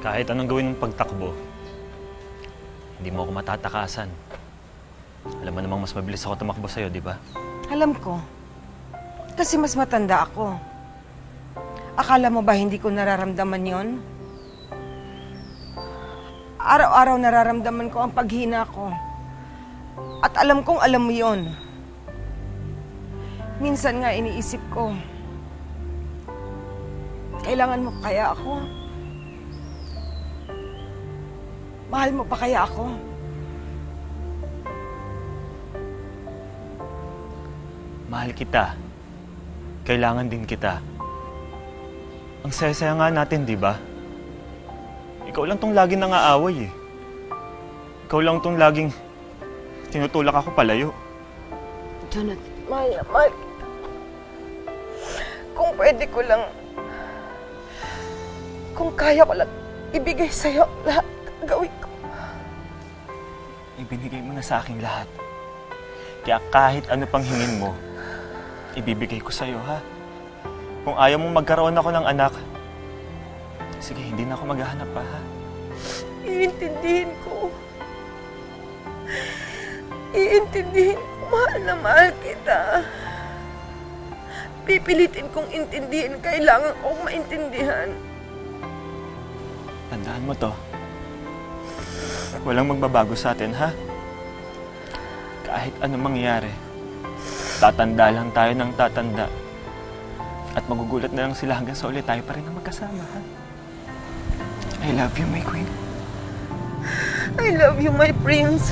Kahit anong gawin ng pagtakbo, hindi mo ako matatakasan. Alam mo namang mas mabilis ako tumakbo sa'yo, di ba? Alam ko. Kasi mas matanda ako. Akala mo ba hindi ko nararamdaman yon? Araw-araw nararamdaman ko ang paghina ko. At alam kong alam mo yon. Minsan nga iniisip ko, kailangan mo kaya ako? Mahal mo pa kaya ako? Mahal kita. Kailangan din kita. Ang saya-saya nga natin, di ba? Ikaw lang tong laging nangaaway eh. Ikaw lang tong laging tinutulak ako palayo. Jonathan, mahal na mahal kita. Kung pwede ko lang, kung kaya ko lang, ibigay sa'yo lahat ng gawin ko. Ibinigay mo na sa akin lahat. Kaya kahit ano pang hingin mo, ibibigay ko sa'yo, ha? Kung ayaw mong magkaroon ako ng anak, sige, hindi na ako maghahanap pa, ha? Iintindihin ko. Iintindihin ko, mahal na mahal kita. Pipilitin kong intindihin, kailangan kong maintindihan. Tandaan mo to. Walang magbabago sa atin, ha? Kahit anong mangyari, tatanda lang tayo ng tatanda. At magugulat na lang sila hanggang sa ulit tayo pa rin ang magkasama, ha? I love you, my queen. I love you, my prince.